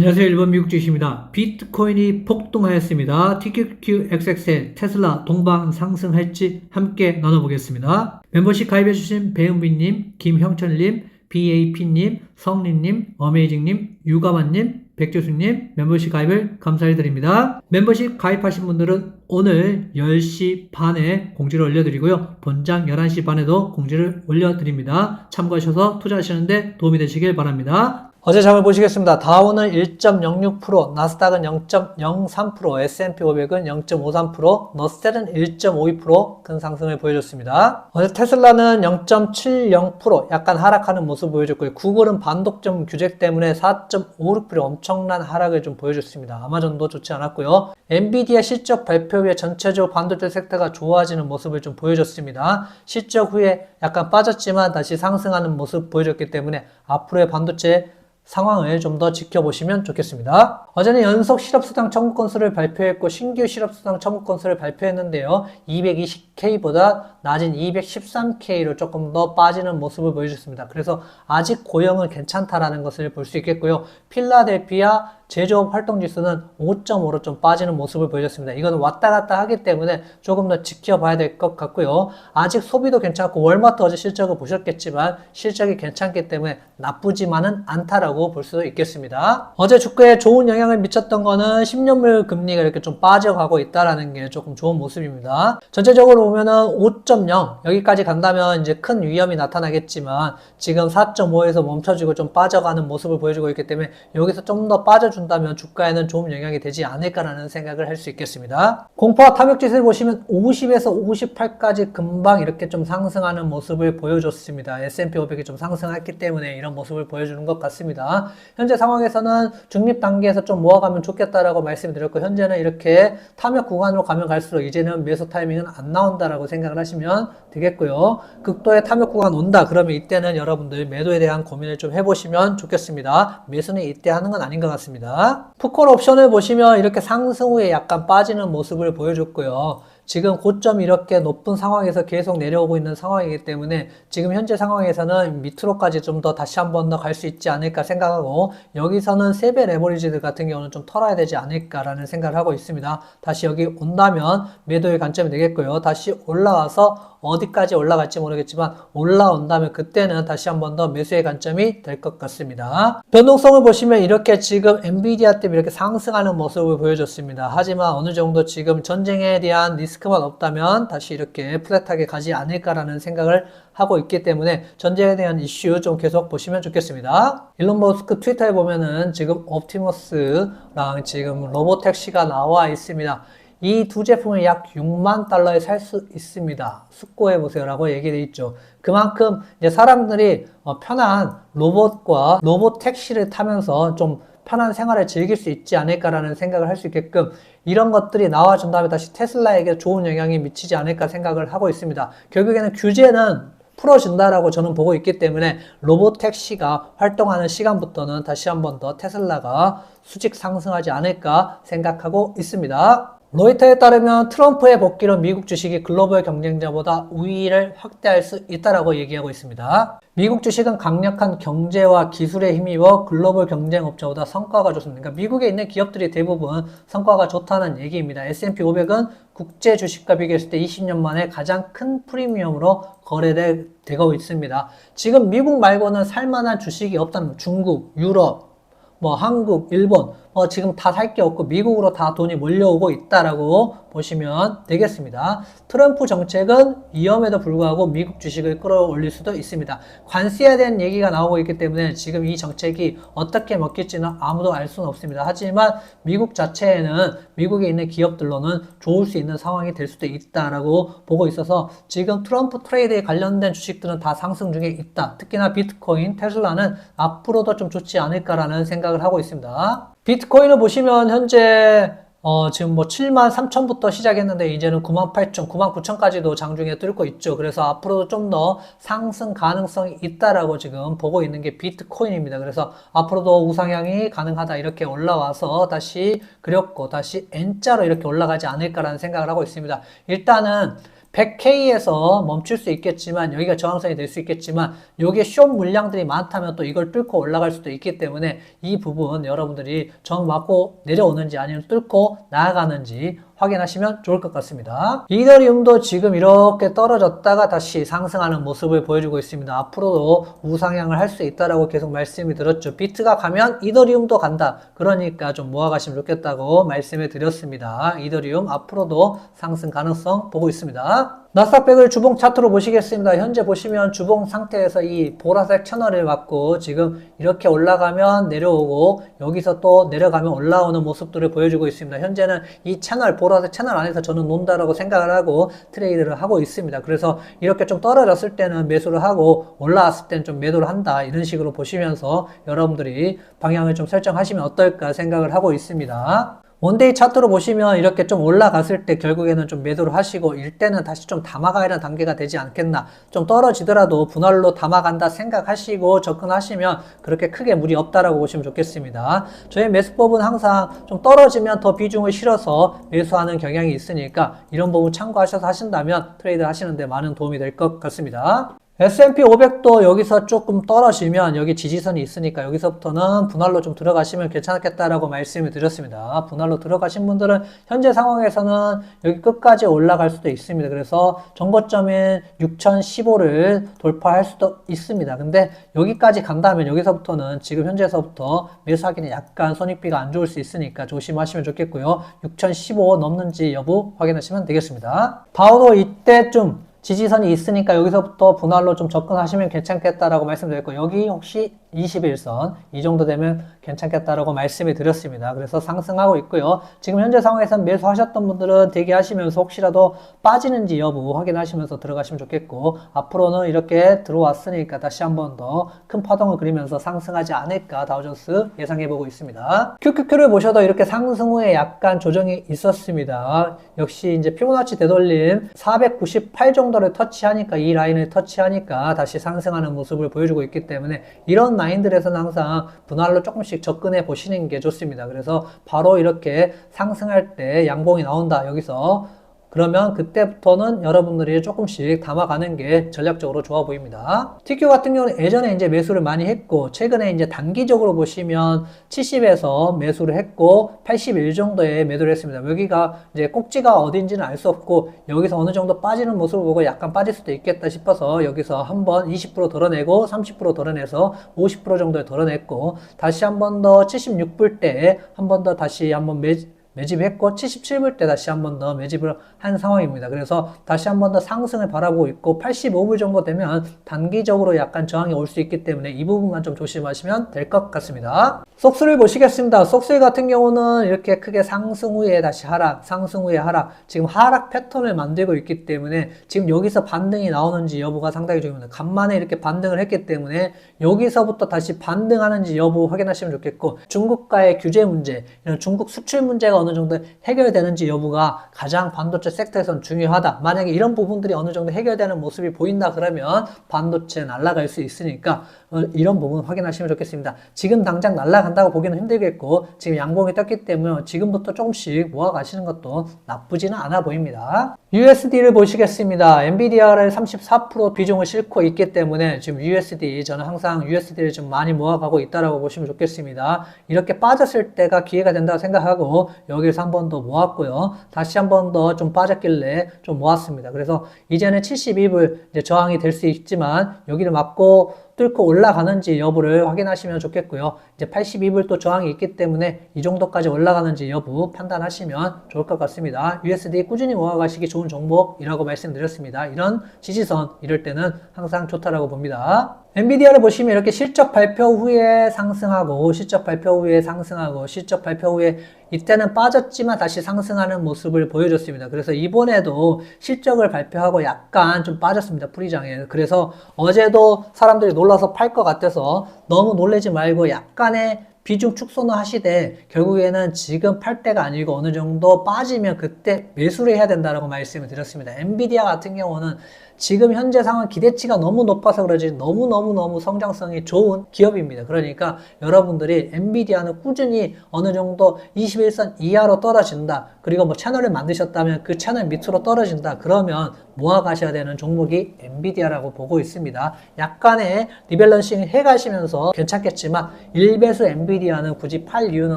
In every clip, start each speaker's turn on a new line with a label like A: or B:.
A: 안녕하세요. 일본 미국 주식입니다. 비트코인이 폭등하였습니다. TQQXXL, 테슬라, 동방 상승할지 함께 나눠보겠습니다. 멤버십 가입해주신 배은빈님, 김형철님, BAP님, 성린님, 어메이징님, 유가만님, 백조수님 멤버십 가입을 감사해드립니다. 멤버십 가입하신 분들은 오늘 10시 반에 공지를 올려드리고요. 본장 11시 반에도 공지를 올려드립니다. 참고하셔서 투자하시는데 도움이 되시길 바랍니다. 어제 장을 보시겠습니다. 다우는 1.06%, 나스닥은 0.03%, S&P 500은 0.53%, 너스텔은 1.52%큰 상승을 보여줬습니다. 어제 테슬라는 0.70% 약간 하락하는 모습 보여줬고요. 구글은 반독점 규제 때문에 4.56% 엄청난 하락을 좀 보여줬습니다. 아마존도 좋지 않았고요. 엔비디아 실적 발표 후에 전체적으로 반도체 섹터가 좋아지는 모습을 좀 보여줬습니다. 실적 후에 약간 빠졌지만 다시 상승하는 모습 보여줬기 때문에 앞으로의 반도체 상황을 좀 더 지켜보시면 좋겠습니다. 어제는 연속 실업수당 청구 건수를 발표했고 신규 실업수당 청구 건수를 발표했는데요. 220K보다 낮은 213K로 조금 더 빠지는 모습을 보여줬습니다. 그래서 아직 고용은 괜찮다라는 것을 볼 수 있겠고요. 필라델피아 제조업 활동 지수는 5.5로 좀 빠지는 모습을 보여줬습니다. 이건 왔다 갔다 하기 때문에 조금 더 지켜봐야 될 것 같고요. 아직 소비도 괜찮고 월마트 어제 실적을 보셨겠지만 실적이 괜찮기 때문에 나쁘지만은 않다라고 볼 수 있겠습니다. 어제 주가에 좋은 영향을 미쳤던 거는 10년물 금리가 이렇게 좀 빠져가고 있다라는 게 조금 좋은 모습입니다. 전체적으로 보면은 5.0 여기까지 간다면 이제 큰 위험이 나타나겠지만 지금 4.5에서 멈춰지고 좀 빠져가는 모습을 보여주고 있기 때문에 여기서 좀 더 빠져 준다면 주가에는 좋은 영향이 되지 않을까라는 생각을 할 수 있겠습니다. 공포와 탐욕지수를 보시면 50에서 58까지 금방 이렇게 좀 상승하는 모습을 보여줬습니다. S&P 500이 좀 상승했기 때문에 이런 모습을 보여주는 것 같습니다. 현재 상황에서는 중립 단계에서 좀 모아가면 좋겠다라고 말씀드렸고 현재는 이렇게 탐욕 구간으로 가면 갈수록 이제는 매수 타이밍은 안 나온다라고 생각을 하시면 되겠고요. 극도의 탐욕 구간 온다 그러면 이때는 여러분들 매도에 대한 고민을 좀 해보시면 좋겠습니다. 매수는 이때 하는 건 아닌 것 같습니다. 푸콜 옵션을 보시면 이렇게 상승 후에 약간 빠지는 모습을 보여줬고요. 지금 고점 이렇게 높은 상황에서 계속 내려오고 있는 상황이기 때문에 지금 현재 상황에서는 밑으로까지 좀 더 다시 한 번 더 갈 수 있지 않을까 생각하고 여기서는 세배 레버리지들 같은 경우는 좀 털어야 되지 않을까라는 생각을 하고 있습니다. 다시 여기 온다면 매도의 관점이 되겠고요. 다시 올라와서 어디까지 올라갈지 모르겠지만 올라온다면 그때는 다시 한 번 더 매수의 관점이 될 것 같습니다. 변동성을 보시면 이렇게 지금 엔비디아 때문에 이렇게 상승하는 모습을 보여줬습니다. 하지만 어느 정도 지금 전쟁에 대한 리스크 만 없다면 다시 이렇게 플랫하게 가지 않을까라는 생각을 하고 있기 때문에 전쟁에 대한 이슈 좀 계속 보시면 좋겠습니다. 일론 머스크 트위터에 보면은 지금 옵티머스랑 지금 로보택시가 나와 있습니다. 이 두 제품을 약 6만 달러에 살 수 있습니다. 숙고해 보세요라고 얘기되어 있죠. 그만큼 이제 사람들이 어, 편한 로봇과 로봇 택시를 타면서 좀 편한 생활을 즐길 수 있지 않을까라는 생각을 할 수 있게끔 이런 것들이 나와준 다음에 다시 테슬라에게 좋은 영향이 미치지 않을까 생각을 하고 있습니다. 결국에는 규제는 풀어준다라고 저는 보고 있기 때문에 로봇 택시가 활동하는 시간부터는 다시 한 번 더 테슬라가 수직 상승하지 않을까 생각하고 있습니다. 로이터에 따르면 트럼프의 복귀로 미국 주식이 글로벌 경쟁자보다 우위를 확대할 수 있다라고 얘기하고 있습니다. 미국 주식은 강력한 경제와 기술에 힘입어 글로벌 경쟁 업체보다 성과가 좋습니다. 그러니까 미국에 있는 기업들이 대부분 성과가 좋다는 얘기입니다. S&P 500은 국제 주식과 비교했을 때 20년 만에 가장 큰 프리미엄으로 거래되고 있습니다. 지금 미국 말고는 살만한 주식이 없다는 중국, 유럽, 뭐 한국, 일본 어, 지금 다 살 게 없고 미국으로 다 돈이 몰려오고 있다라고 보시면 되겠습니다. 트럼프 정책은 위험에도 불구하고 미국 주식을 끌어올릴 수도 있습니다. 관세에 대한 얘기가 나오고 있기 때문에 지금 이 정책이 어떻게 먹힐지는 아무도 알 수는 없습니다. 하지만 미국 자체에는 미국에 있는 기업들로는 좋을 수 있는 상황이 될 수도 있다라고 보고 있어서 지금 트럼프 트레이드에 관련된 주식들은 다 상승 중에 있다. 특히나 비트코인, 테슬라는 앞으로도 좀 좋지 않을까라는 생각을 하고 있습니다. 비트코인을 보시면 현재 어, 지금 뭐 7만 3천부터 시작했는데 이제는 9만 8천, 9만 9천까지도 장중에 뚫고 있죠. 그래서 앞으로도 좀 더 상승 가능성이 있다라고 지금 보고 있는 게 비트코인입니다. 그래서 앞으로도 우상향이 가능하다 이렇게 올라와서 다시 그렸고 다시 N자로 이렇게 올라가지 않을까라는 생각을 하고 있습니다. 일단은 100K에서 멈출 수 있겠지만 여기가 저항선이 될 수 있겠지만 여기에 숏 물량들이 많다면 또 이걸 뚫고 올라갈 수도 있기 때문에 이 부분 여러분들이 정 맞고 내려오는지 아니면 뚫고 나아가는지 확인하시면 좋을 것 같습니다. 이더리움도 지금 이렇게 떨어졌다가 다시 상승하는 모습을 보여주고 있습니다. 앞으로도 우상향을 할 수 있다라고 계속 말씀이 들었죠. 비트가 가면 이더리움도 간다. 그러니까 좀 모아가시면 좋겠다고 말씀을 드렸습니다. 이더리움 앞으로도 상승 가능성 보고 있습니다. 나스닥백을 주봉 차트로 보시겠습니다. 현재 보시면 주봉 상태에서 이 보라색 채널을 맞고 지금 이렇게 올라가면 내려오고 여기서 또 내려가면 올라오는 모습들을 보여주고 있습니다. 현재는 이 채널 보라색 채널 안에서 저는 논다라고 생각을 하고 트레이드를 하고 있습니다. 그래서 이렇게 좀 떨어졌을 때는 매수를 하고 올라왔을 때는 좀 매도를 한다 이런 식으로 보시면서 여러분들이 방향을 좀 설정하시면 어떨까 생각을 하고 있습니다. 원데이 차트로 보시면 이렇게 좀 올라갔을 때 결국에는 좀 매도를 하시고 일때는 다시 좀 담아가야 하는 단계가 되지 않겠나. 좀 떨어지더라도 분할로 담아간다 생각하시고 접근하시면 그렇게 크게 무리 없다라고 보시면 좋겠습니다. 저희 매수법은 항상 좀 떨어지면 더 비중을 실어서 매수하는 경향이 있으니까 이런 부분 참고하셔서 하신다면 트레이드 하시는데 많은 도움이 될 것 같습니다 S&P 500도 여기서 조금 떨어지면 여기 지지선이 있으니까 여기서부터는 분할로 좀 들어가시면 괜찮겠다라고 말씀을 드렸습니다. 분할로 들어가신 분들은 현재 상황에서는 여기 끝까지 올라갈 수도 있습니다. 그래서 정거점인 6015를 돌파할 수도 있습니다. 근데 여기까지 간다면 여기서부터는 지금 현재서부터 매수하기는 약간 손익비가 안 좋을 수 있으니까 조심하시면 좋겠고요. 6015 넘는지 여부 확인하시면 되겠습니다. 다우도 이때 좀 지지선이 있으니까 여기서부터 분할로 좀 접근하시면 괜찮겠다라고 말씀드렸고 여기 혹시 21선 이 정도 되면 괜찮겠다라고 말씀을 드렸습니다. 그래서 상승하고 있고요. 지금 현재 상황에서 매수하셨던 분들은 대기하시면서 혹시라도 빠지는지 여부 확인하시면서 들어가시면 좋겠고 앞으로는 이렇게 들어왔으니까 다시 한 번 더 큰 파동을 그리면서 상승하지 않을까 다우존스 예상해보고 있습니다. QQQ를 보셔도 이렇게 상승 후에 약간 조정이 있었습니다. 역시 이제 피보나치 되돌림 498 정도를 터치하니까 이 라인을 터치하니까 다시 상승하는 모습을 보여주고 있기 때문에 이런 라인들에서는 항상 분할로 조금씩 접근해 보시는 게 좋습니다. 그래서 바로 이렇게 상승할 때 양봉이 나온다. 여기서 그러면 그때부터는 여러분들이 조금씩 담아가는 게 전략적으로 좋아 보입니다. TQ 같은 경우는 예전에 이제 매수를 많이 했고, 최근에 이제 단기적으로 보시면 70에서 매수를 했고, 81 정도에 매도를 했습니다. 여기가 이제 꼭지가 어딘지는 알 수 없고, 여기서 어느 정도 빠지는 모습을 보고 약간 빠질 수도 있겠다 싶어서 여기서 한번 20% 덜어내고, 30% 덜어내서 50% 정도에 덜어냈고, 다시 한 번 더 76불 때 한 번 더 다시 한번 매, 매집했고 77불 때 다시 한 번 더 매집을 한 상황입니다. 그래서 다시 한 번 더 상승을 바라보고 있고 85불 정도 되면 단기적으로 약간 저항이 올 수 있기 때문에 이 부분만 좀 조심하시면 될 것 같습니다. 속수를 보시겠습니다. 속수 같은 경우는 이렇게 크게 상승 후에 다시 하락, 상승 후에 하락, 지금 하락 패턴을 만들고 있기 때문에 지금 여기서 반등이 나오는지 여부가 상당히 중요합니다. 간만에 이렇게 반등을 했기 때문에 여기서부터 다시 반등하는지 여부 확인하시면 좋겠고 중국과의 규제 문제, 이런 중국 수출 문제가 어느 정도 해결되는지 여부가 가장 반도체 섹터에서는 중요하다. 만약에 이런 부분들이 어느 정도 해결되는 모습이 보인다 그러면 반도체 날아갈 수 있으니까 어, 이런 부분 확인하시면 좋겠습니다. 지금 당장 날아간다고 보기는 힘들겠고 지금 양봉이 떴기 때문에 지금부터 조금씩 모아 가시는 것도 나쁘지는 않아 보입니다. USD를 보시겠습니다. 엔비디아를 34% 비중을 싣고 있기 때문에 지금 USD 저는 항상 USD를 좀 많이 모아가고 있다라고 보시면 좋겠습니다. 이렇게 빠졌을 때가 기회가 된다고 생각하고 여기서 한 번 더 모았고요. 다시 한 번 더 좀 빠졌길래 좀 모았습니다. 그래서 이제는 72불 이제 저항이 될 수 있지만 여기를 맞고 뚫고 올라가는지 여부를 확인하시면 좋겠고요. 이제 82불 또 저항이 있기 때문에 이 정도까지 올라가는지 여부 판단하시면 좋을 것 같습니다. USD 꾸준히 모아가시기 좋은 종목이라고 말씀드렸습니다. 이런 지지선 이럴 때는 항상 좋다라고 봅니다. 엔비디아를 보시면 이렇게 실적 발표 후에 상승하고 실적 발표 후에 상승하고 실적 발표 후에 이때는 빠졌지만 다시 상승하는 모습을 보여줬습니다. 그래서 이번에도 실적을 발표하고 약간 좀 빠졌습니다. 프리장에. 그래서 어제도 사람들이 놀라 서 팔 것 같아서 너무 놀래지 말고 약간의 비중 축소는 하시되 결국에는 지금 팔 때가 아니고 어느 정도 빠지면 그때 매수를 해야 된다라고 말씀을 드렸습니다. 엔비디아 같은 경우는 지금 현재 상황 기대치가 너무 높아서 그러지 너무너무너무 성장성이 좋은 기업입니다. 그러니까 여러분들이 엔비디아는 꾸준히 어느 정도 21선 이하로 떨어진다. 그리고 뭐 채널을 만드셨다면 그 채널 밑으로 떨어진다. 그러면 모아 가셔야 되는 종목이 엔비디아라고 보고 있습니다. 약간의 리밸런싱 해 가시면서 괜찮겠지만 일배수 엔비디아는 굳이 팔 이유는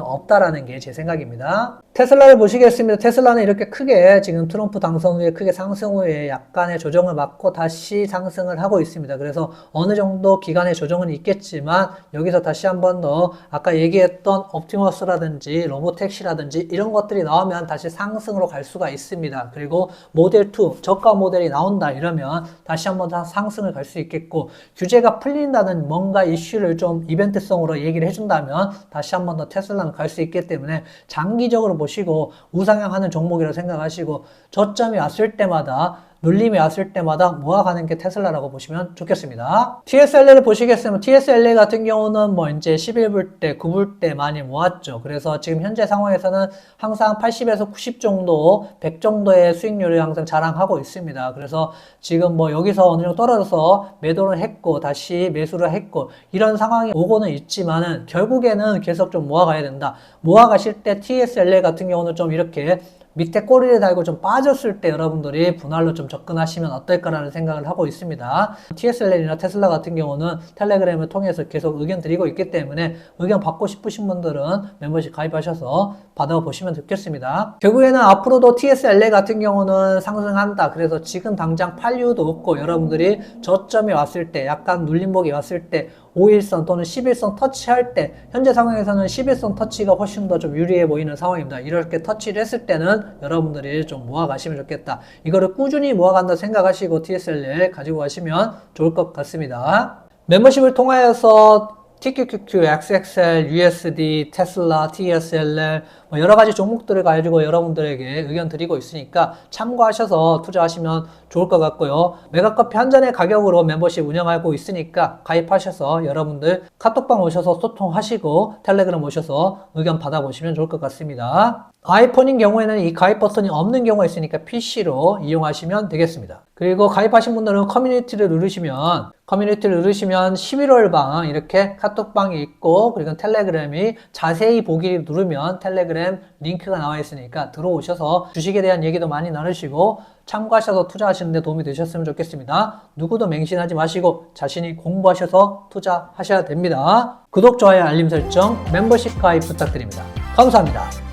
A: 없다라는 게 제 생각입니다. 테슬라를 보시겠습니다. 테슬라는 이렇게 크게 지금 트럼프 당선 후에 크게 상승 후에 약간의 조정을 받고 다시 상승을 하고 있습니다. 그래서 어느 정도 기간의 조정은 있겠지만 여기서 다시 한 번 더 아까 얘기했던 옵티머스라든지 로보택시라든지 이런 것들이 나오면 다시 상승으로 갈 수가 있습니다. 그리고 모델 2 저가 모델이 나온다 이러면 다시 한 번 더 상승을 갈 수 있겠고 규제가 풀린다는 뭔가 이슈를 좀 이벤트성으로 얘기를 해준다면 다시 한 번 더 테슬라는 갈 수 있기 때문에 장기적으로 보시고 우상향하는 종목이라고 생각하시고 저점이 왔을 때마다 눌림이 왔을 때마다 모아가는 게 테슬라라고 보시면 좋겠습니다. TSLA를 보시겠으면 TSLA 같은 경우는 뭐 이제 11불 때, 9불 때 많이 모았죠. 그래서 지금 현재 상황에서는 항상 80에서 90 정도, 100 정도의 수익률을 항상 자랑하고 있습니다. 그래서 지금 뭐 여기서 어느 정도 떨어져서 매도를 했고 다시 매수를 했고 이런 상황이 오고는 있지만은 결국에는 계속 좀 모아가야 된다. 모아가실 때 TSLA 같은 경우는 좀 이렇게 밑에 꼬리를 달고 좀 빠졌을 때 여러분들이 분할로 좀 접근하시면 어떨까라는 생각을 하고 있습니다. TSL이나 테슬라 같은 경우는 텔레그램을 통해서 계속 의견 드리고 있기 때문에 의견 받고 싶으신 분들은 멤버십 가입하셔서 받아보시면 좋겠습니다. 결국에는 앞으로도 TSLA 같은 경우는 상승한다. 그래서 지금 당장 팔 이유도 없고 여러분들이 저점이 왔을 때 약간 눌림목이 왔을 때 5일선 또는 11선 터치할 때 현재 상황에서는 11선 터치가 훨씬 더 좀 유리해 보이는 상황입니다. 이렇게 터치를 했을 때는 여러분들이 좀 모아가시면 좋겠다. 이거를 꾸준히 모아간다 생각하시고 TSL을 가지고 가시면 좋을 것 같습니다. 멤버십을 통하여서 TQQQ, XXL, USD, 테슬라, TSLR 뭐 여러 가지 종목들을 가지고 여러분들에게 의견 드리고 있으니까 참고하셔서 투자하시면 좋을 것 같고요. 메가커피 한 잔의 가격으로 멤버십 운영하고 있으니까 가입하셔서 여러분들 카톡방 오셔서 소통하시고 텔레그램 오셔서 의견 받아보시면 좋을 것 같습니다. 아이폰인 경우에는 이 가입 버튼이 없는 경우가 있으니까 PC로 이용하시면 되겠습니다. 그리고 가입하신 분들은 커뮤니티를 누르시면 커뮤니티를 누르시면 11월방 이렇게 카톡방이 있고 그리고 텔레그램이 자세히 보기 누르면 텔레 그램 링크가 나와 있으니까 들어오셔서 주식에 대한 얘기도 많이 나누시고 참고하셔서 투자하시는데 도움이 되셨으면 좋겠습니다. 누구도 맹신하지 마시고 자신이 공부하셔서 투자하셔야 됩니다. 구독, 좋아요, 알림 설정, 멤버십 가입 부탁드립니다. 감사합니다.